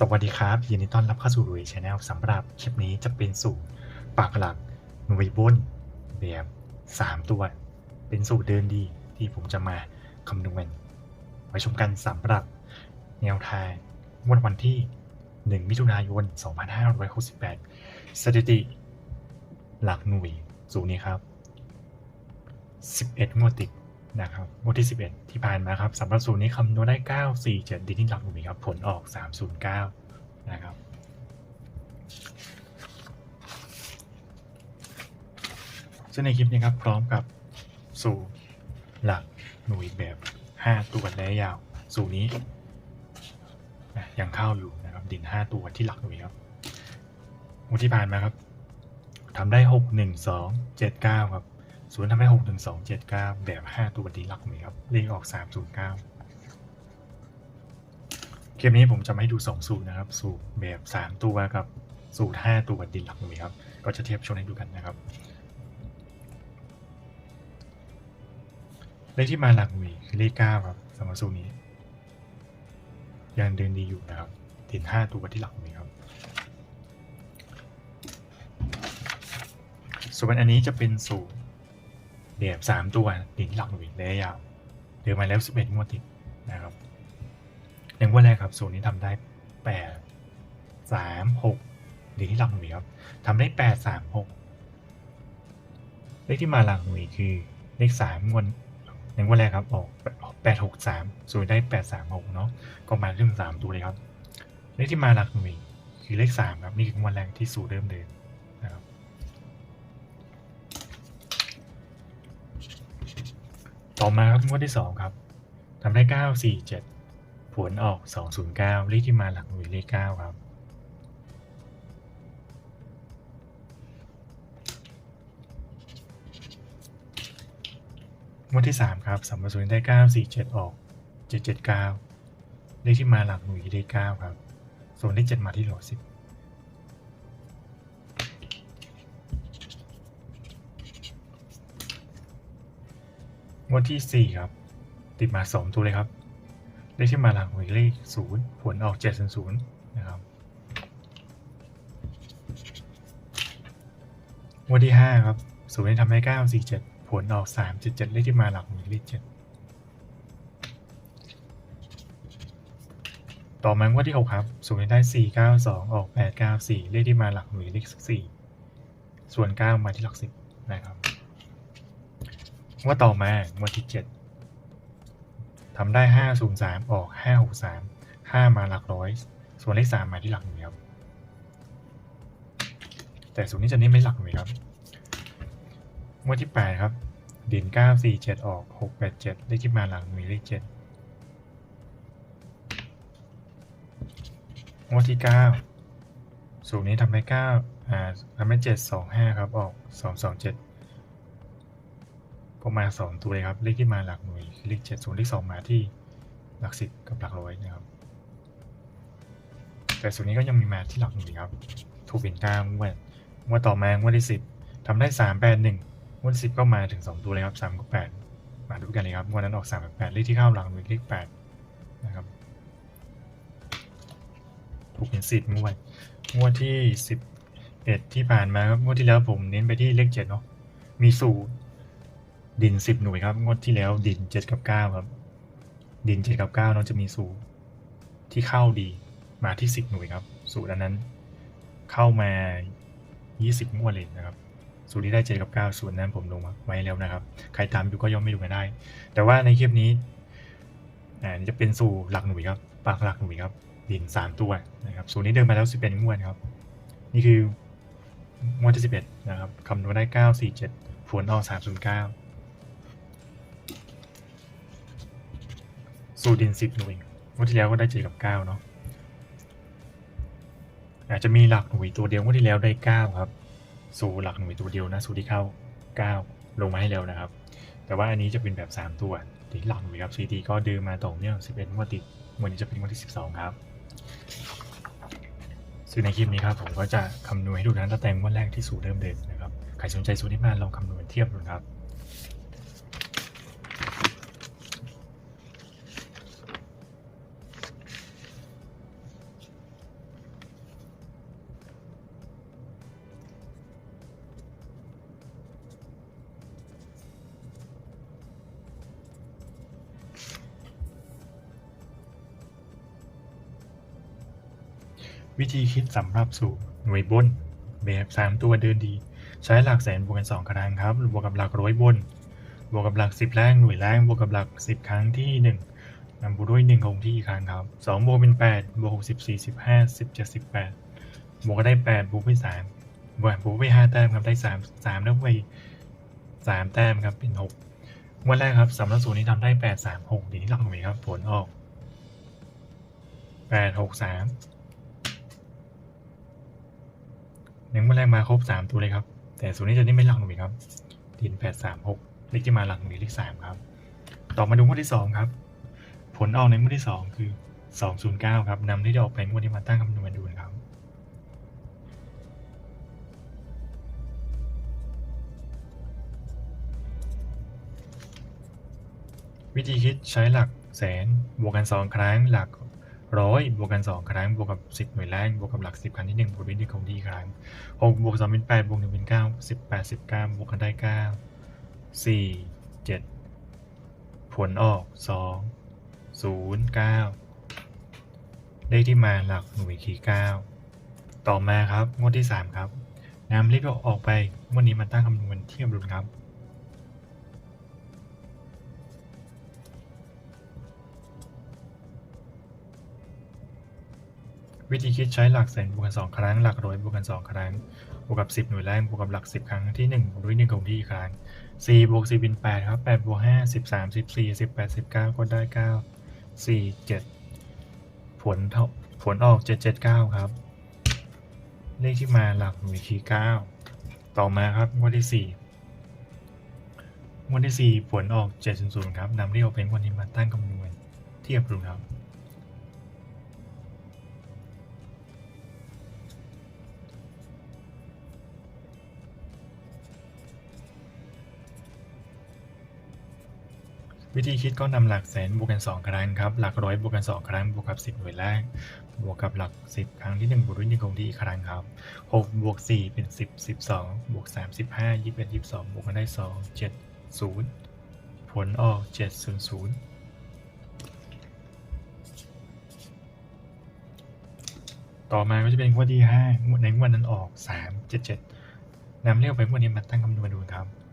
สวัสดีครับยินดีต้อนรับเข้าสู่รุยชาแนลสำหรับคลิปนี้จะเป็นสูตรปากหลักหน่วยบนแบบ3 ตัว เป็นสูตรเดินดีที่ผมจะมาคำนวณไว้ชมกันสำหรับแนวทางงวดวันที่ 1 มิถุนายน 2568 สถิติ หลักหน่วยสูตรนี้ครับ 11 งวดติด นะครับงวดที่ 11 ที่ผ่านมาครับสำหรับสูตรนี้คำนวณได้ 9 4 7 ดีที่หลักหน่วยครับ ผลออก 309 นะครับ ซึ่งในคลิปนี้ครับ พร้อมกับสูตรหลักหน่วยแบบ 5 ตัวและยาว สูตรนี้ยังเข้าอยู่นะครับ ดิน 5 ตัวที่หลักหน่วยครับงวดที่ผ่านมาครับทำได้ 6 1 2 7 9 ครับ ศูนย์ทำให้หกหนึ่งสองเจ็ดเก้าแบบห้าตัวดีหลักหน่วยครับเลขออกสามศูนย์เก้าคลิปนี้ผมจะไมาให้ดูสองสูตรนะครับ สูตรแบบสามตัวกับสูตรห้าตัวดีหลักหน่วยครับ ก็จะเทียบชนให้ดูกันนะครับเลขที่มาหลักหน่วยคือเลขเก้าครับสำหรับสูตรนี้ยังเดินดีอยู่นะครับติดห้าตัวที่หลักหน่วยครับส่วนอันนี้จะเป็นสูตร แบบสามตัวดินที่หลักหน่ยระยะยาวเดินมาแล้วสิบเอ็ดงวดติดนะครับในงวดแรกครับสูตรนี้ทำได้แปดสามหกดินที่หลักหน่ยครับทำได้แปดสามหกเลขที่มาหลักหน่ยคือเลขสามงวดในงวดแรกครับออกแปดหกสามสูตรได้แปดสามหกเนาะก็มาเรื่องสามตัวเลยครับเลขที่มาหลักหน่ยคือเลขสามครับนี่คืองวดแรกที่สูตรเริ่มเดินนะครับ ต่อมาครับงวดที่สองครับทำได้เก้าสี่เจ็ดผลออกสองศูนย์เก้าเลขที่มาหลักหน่วยเลขเก้าครับ งวดที่สามครับสัมมาสูนได้เก้าสี่เจ็ดออกเจ็ดเจ็ดเก้าเลขที่มาหลักหน่วยเลขเก้าครับ ส่วนเลขเจ็ดมาที่หลอดสิบ วดที่สี่ครับ ติดมาสองตัวเลยครับ เลขที่มาหลังหวยเลขศูนย์ผลออกเจ็ดศูนย์นะครับงวดที่ห้าครับศูนย์ทำให้เก้าสี่เจ็ดผลออกสามเจ็ดเจ็ดเลขที่มาหลังหวยเลขเจ็ดต่อมางวดที่หกครับศูนย์ได้สี่เก้าสองออกแปดเก้าสี่เลขที่มาหลักหน่วยเลขสี่ส่วนเก้ามาที่หลักสิบนะครับ งวดต่อมางวดที่เจ็ดทำได้ห้าศูนย์สามออกห้าหกสามห้ามาหลักร้อย ส่วนเลขสามมาที่หลักหน่วยครับ แต่ส่วนนี้จะนี่ไม่หลักหน่วยครับงวดที่แปดครับเด่นเก้าสี่เจ็ดออกหกแปดเจ็ดเลขที่มาหลักหน่วยเลขเจ็ดงวดที่เก้าสูตรนี้ทำได้เก้าอ่าทำได้เจ็ดสองห้าครับออกสองสองเจ็ด ก็มาสองตัวเลยครับเลขที่มาหลักหน่วยเลขเจ็ดส่วนเลขสองมาที่หลักสิบกับหลักร้อยนะครับ แต่ส่วนนี้ก็ยังมีมาที่หลักหน่วยครับ ถูกเป็นกลางวดงวดต่อมางวดที่สิบทำได้สามแปดหนึ่งงวดสิบก็มาถึงสองตัวเลยครับสามกับแปดมาดูกันเลยครับงวดนั้นออกสามแปดเลขที่เข้าหลักหน่วยเลขแปดนะครับถูกเป็นสิบงวดงวดที่สิบเอ็ดที่ผ่านมาครับงวดที่แล้วผมเน้นไปที่เลขเจ็ดเนาะมีสูตร ดินสิบหน่วยครับ งวดที่แล้วดินเจ็ดกับเก้าครับ ดินเจ็ดกับเก้าเนาะจะมีสูตรที่เข้าดีมาที่สิบหน่วยครับ สูตรอันนั้น เข้ามายี่สิบงวดเลยนะครับสูตรที่ได้เจ็ดกับเก้าสูตรนั้นผมลงไว้แล้วนะครับ ใครตามอยู่ก็ย่อมไม่ดูกันได้ แต่ว่าในคลิปนี้อ่าจะเป็นสูตรหลักหน่วยครับปากหลักหน่วยครับ ดินสามตัวนะครับสูตรนี้เดินมาแล้วสิบเป็นงวดครับ นี่คืองวดที่สิบเอ็ดนะครับคำนวณได้เก้าสี่เจ็ดผลออกสามศูนย์เก้า สูดินสิบหน่วยงวดที่แล้วก็ได้เจ็ดกับเก้าเนาะอาจจะมีหลักหน่วยตัวเดียวงวดที่แล้วได้เก้าครับ สูหลักหน่วยตัวเดียวนะสูที่เข้าเก้าลงมาให้แล้วนะครับ แต่ว่าอันนี้จะเป็นแบบสามตัวติดหลักหน่วยครับซีดีก็ดินมาต่อเนื่องสิบเอ็ดงวดติดวันนี้จะเป็นงวดที่สิบสองครับซึ่งในคลิปนี้ครับผมก็จะคำนวณให้ดูนะตั้งแต่งวดแรกที่สูตรเริ่มเดินนะครับใครสนใจสูตรนี้มาลองคำนวณเทียบดูครับ วิธีคิดสำหรับสูตรหน่วยบน แบบสามตัวเดินดี ใช้หลักแสนบวกกันสองครั้งครับ บวกกับหลักร้อยบน บวกกับหลักสิบแรงหน่วยแรงบวกกับหลักสิบครั้งที่หนึ่งนำบวกด้วยหนึ่งคงที่อีกครั้งครับสองบวกเป็นแปดบวกหกสิบสี่สิบห้าสิบเจ็ดสิบแปดบวกก็ได้แปดบวกไปสามบวกบวกไปห้าแต้มครับได้สามสามแล้วไปสามแต้มครับเป็นหกวันแรกครับสำหรับสูตรนี้ทำได้แปดสามหกดีที่หลักหน่วยครับผลออกแปดหกสาม หนึ่งแมลงมาครบสามตัวเลยครับ แต่ส่วนนี้จะนี่ไม่หลักหน่วยครับดินแปดสามหกเลขที่มาหลักหน่วยเลขสามครับ ต่อมาดูงวดที่สองครับ ผลออกในงวดที่สองคือสองศูนย์เก้าครับนำที่จะออกไปงวดที่มาตั้งคำนวณดูนะครับวิธีคิดใช้หลักแสนบวกกันสองครั้งหลัก ร้อยบวกกันสองครั้งบวกกับสิบหน่วยแรกบวกกับหลักสิบครั้งที่หนึ่งบวกด้วยหนึ่งคงที่ครั้งหกบวกสองเป็นแปดบวกหนึ่งเป็นเก้าสิบแปดสิบเก้าบวกกันได้เก้าสี่เจ็ดผลออกสองศูนย์เก้าเลขที่มาหลักหน่วยคือเก้าต่อมาครับงวดที่สามครับนำเลขออกไปงวดนี้มาตั้งคำนวณเทียบรุนครับ วิธีคิดใช้หลักแสนบวกกันสองครั้ง หลักร้อยบวกกันสองครั้ง บวกกับสิบหน่วยแรกบวกกับหลักสิบครั้งที่หนึ่งด้วยหนึ่งคงที่อีกครั้งสี่บวกสี่เป็นแปดครับแปดบวกห้าสิบสามสิบสี่สิบแปดสิบเก้าก็ได้เก้าสี่เจ็ดผลเท่าผลออกเจ็ดเจ็ดเก้าครับ เลขที่มาหลักหน่วยคือเก้าต่อมาครับงวดที่สี่งวดที่สี่ผลออกเจ็ดศูนย์ศูนย์ครับนำเลขออกเป็นงวดนี้มาตั้งคำนวณเทียบดูครับ วิธีคิดก็นำหลักแสนบวกกัน 2 ครั้งครับ หลักร้อยบวกกัน 2 ครั้ง บวกกับ 10 หน่วยแรก บวกกับหลัก 10 ครั้งที่ 1 บวกด้วย1คงที่อีกครั้งครับ 6 บวก 4 เป็น 10 12 บวก 3 15 21 22 บวกกันได้ 2 7 0 ผลออก 700ต่อมาก็จะเป็นงวดที่5งวดในงวดนั้นออก 3 7 7นำเลขไปงวดนี้มาตั้งคำนวณดูครับ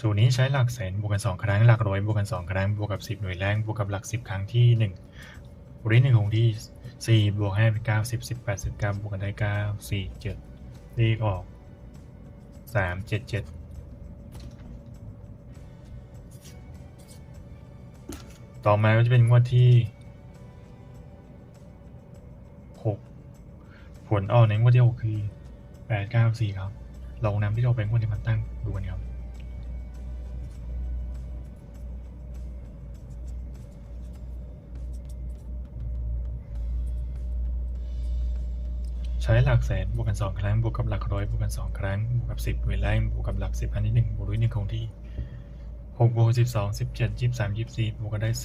สูตรนี้ใช้หลักแสนบวกกัน 2 ครั้ง หลักร้อยบวกกัน 2 ครั้ง บวกกับ 10 หน่วยแรง บวกกับหลัก 10 ครั้งที่1บวกด้วย1คงที่ 4 บวก5เป็น9 10 18 19บวกกันได้9 4 7เลขออก 3 7 7ต่อมาก็จะเป็นงวดที่ 6 ผลออกในงวดที่6คือ8 9 4 ครับ ลองนำที่เราไปงวดที่มันตั้งดูกันครับ ช้หลักแสนบวกกัน2ครั้งบวกกับหลักร้อยบวกกัน2ครั้งบวกกับ10หน่วยแรงบวกกับหลัก10อันที่1บวกด้วย1คงที่6บวก12 17 23 24บวกกันได้4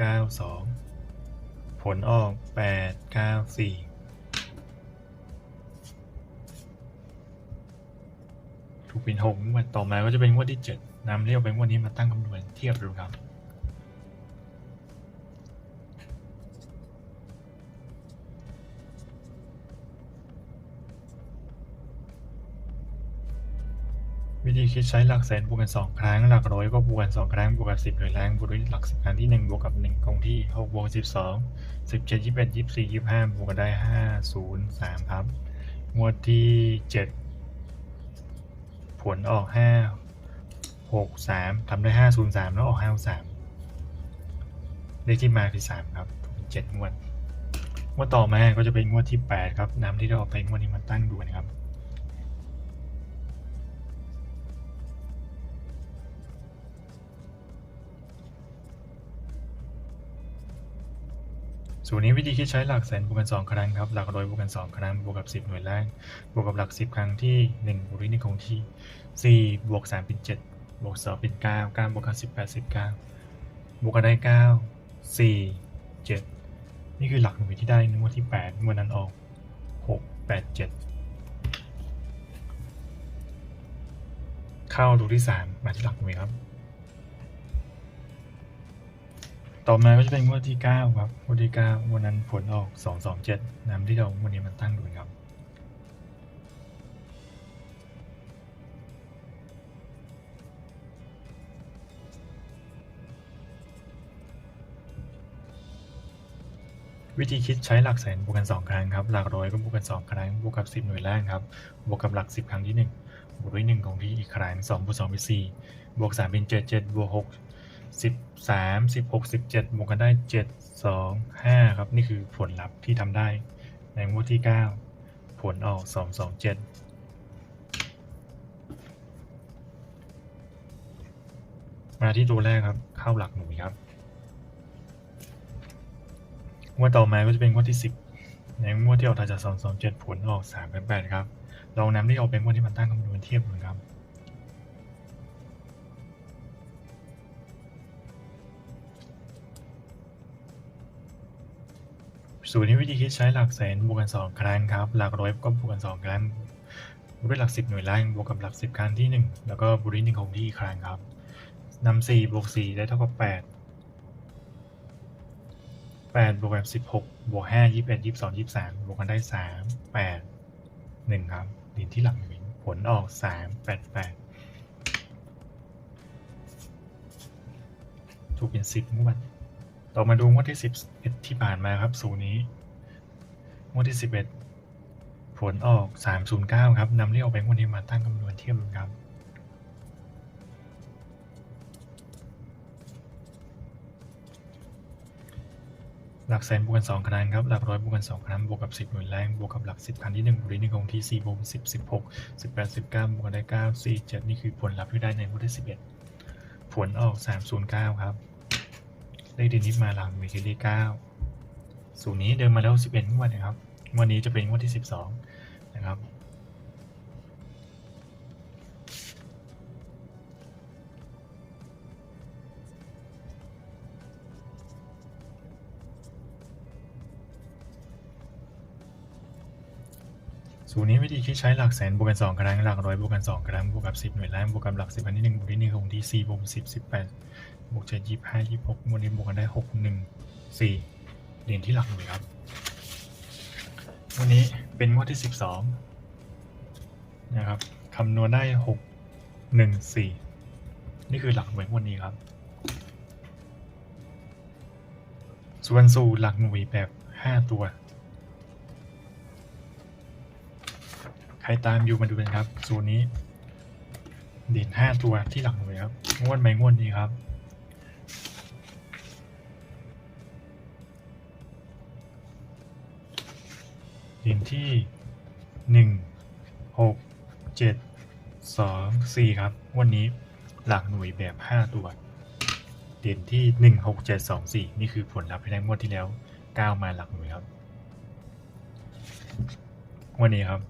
9 2ผลออก8 9 4ถูกเป็นหกงวดต่อมาก็จะเป็นงวดที่7นำเลขไปงวดนี้มาตั้งคำนวณเทียบดูครับ วิธีคิดใช้หลักแสนบวกกันสองครั้ง หลักร้อยก็บวกกันสองครั้ง บวกกันสิบหน่วยแรงบวกด้วยหลักสิบครั้งที่หนึ่งบวกกับหนึ่งคงที่หกบวกสิบสองสิบเจ็ดยี่สิบเอ็ดยี่สิบสี่ยี่สิบห้าบวกกันได้ห้าศูนย์สามครับงวดที่เจ็ดผลออกห้าหกสามทำได้ห้าศูนย์สามแล้วออกห้าสามเลขที่มาคือสามครับเจ็ดงวดงวดต่อมาก็จะเป็นงวดที่แปดครับน้ำที่เราเอาไปงวดนี้มาตั้งดูนะครับ สูตรนี้วิธีคิดใช้หลักแสนบวกกัน 2 ครั้งครับ หลักร้อยบวกกัน 2 ครั้ง บวกกับ 10 หน่วยแรก บวกกับหลัก 10 ครั้งที่ 1 บวกด้วย1คงที่ 4 บวก 3 เป็น 7 บวก 2 เป็น 9 9 บวกกัน18 19 บวกกันได้ 9 4 7 นี่คือหลักหน่วยที่ได้ในงวดที่8งวดนั้นออก 6 8 7 เข้าตัวที่สามมาที่หลักหน่วยครับ ต่อมาก็จะเป็นงวดที่เก้าครับงวดที่เก้าวันนั้นผลออกสองสองเจ็ดนำที่เราวันนี้มันตั้งดูครับ วิธีคิดใช้หลักแสนบวกกัน 2 ครั้งครับ หลักร้อยก็บวกกัน 2 ครั้ง บวกกับ 10 หน่วยแรกครับ บวกกับหลัก 10 ครั้งที่ 1 บวกด้วย 1 ของที่อีกครั้ง2บวก2เป็น4บวก3เป็น7 7บวก6 13 16 17บหกสิบเจ็ดวกกันได้7 2 5ครับ นี่คือผลลัพธ์ที่ทำได้ ในงวดที่9ผลออก2 2 7มาที่ตัวแรกครับ เข้าหลักหน่วยครับงวดต่อมาก็จะเป็นงวดที่10ในงวดที่ออกจากสองสองเจ็ดผลออกสามแปดแปดครับ ลองนำที่ออกเป็นงวดที่มันตั้งคำนวณเทียบดูครับ สูตรนี้วิธีคิดใช้หลักแสนบวกกัน 2 ครั้งครับ หลักร้อยก็บวกกัน 2 ครั้งบวกด้วยหลัก 10 หน่วยล่างบวกกับหลัก 10 ครั้งที่ 1 แล้วก็บวกด้วยหนึ่งของที่ครั้งครับนำ4บวก4ได้เท่ากับ8แปดบวกแบบสิบหกบวกห้ายี่สิบยี่สิบสองยี่สิบสามบวกกันได้สามแปดหนึ่งครับดินที่หลักหนึ่งผลออกสามแปดแปดถูกเป็นสิบงวด ต่อมาดูงวดที่สิบเอ็ดที่ผ่านมาครับ สูนี้ งวดที่สิบเอ็ดผลออกสามศูนย์เก้าครับนำเลขออกไปงวดนี้มาตั้งคำนวณเทียบกันครับหลักแสนบวกกันสองครั้งครับหลักร้อยบวกกันสองครั้งบวกกับสิบหน่วยแรงบวกกับหลักสิบครั้งที่หนึ่งบวกด้วยหนึ่งของที่สี่บวกสิบสิบหกสิบแปดสิบเก้าบวกกันได้เก้าสี่เจ็ดนี่คือผลลัพธ์ที่ได้ในงวดที่สิบเอ็ดผลออกสามศูนย์เก้าครับ เลขเดนที่มาหลังมีคือเลขเก้าสูตรนี้เดินมาแล้วสิบเอ็ดงวดนะครับงวันนี้จะเป็นงวดที่สิบสองนะครับสูตรนี้วิธีคิดใช้หลักแสนบวกกันสองครั้งหลักร้อยบวกกันสองครั้งบวกกับสิบหน่วยแรกบวกกับหลักสิบอันที่หนึ่งบวกที่หนึ่งของที่สี่บวกสิบสิบแปด บวกเจ็ดยี่สิบห้ายี่สิบหกวลนี้บวกกันได้หกหนึ่งสี่เหรียญที่หลักหน่ยครับ วันนี้เป็นงวดที่สิบสองนะครับคำนวณได้หกหนึ่งสี่นี่คือหลักหน่วยวันนี้ครับ ส่วนสูตรหลักหน่วยแบบห้าตัว ใครตามอยู่มาดูกันครับ สูตรนี้เด่นห้าตัวที่หลักหน่วยครับงวดไปงวดนี้ครับ เด่นที่หนึ่งหกเจ็ดสองสี่ครับ วันนี้หลักหน่วยแบบห้าตัว เด่นที่หนึ่งหกเจ็ดสองสี่นี่คือผลลัพธ์ที่ได้งวดที่แล้วก้าวมาหลักหน่วยครับ วันนี้ครับ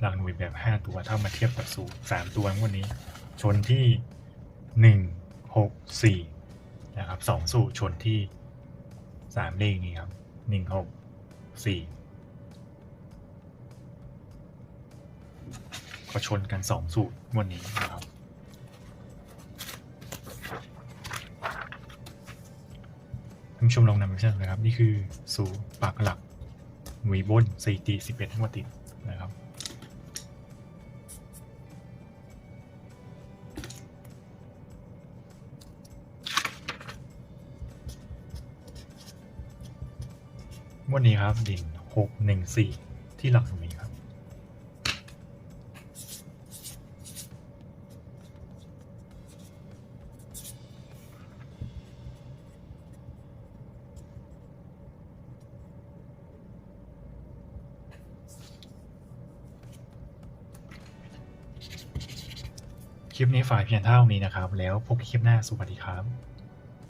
หลักหน่วยแบบ5ตัวถ้ามาเทียบกับสูตร3ตัววันนี้ ชนที่1 6 4นะครับ2สูตรชนที่3เลขนี้ครับ1 6 4ก็ ชนกัน2สูตรวันนี้นะครับท่านผู้ชมลองนำไปใช้นะครับ นี่คือสูตรปากหลักหน่วยบนสถิติ11งวดติดนะครับวันนี้ครับดินหกหนึ่งสี่ที่หลักหน่วย คลิปนี้ฝ่ายเพียงเท่านี้นะครับ แล้วพบกันคลิปหน้าสวัสดีครับ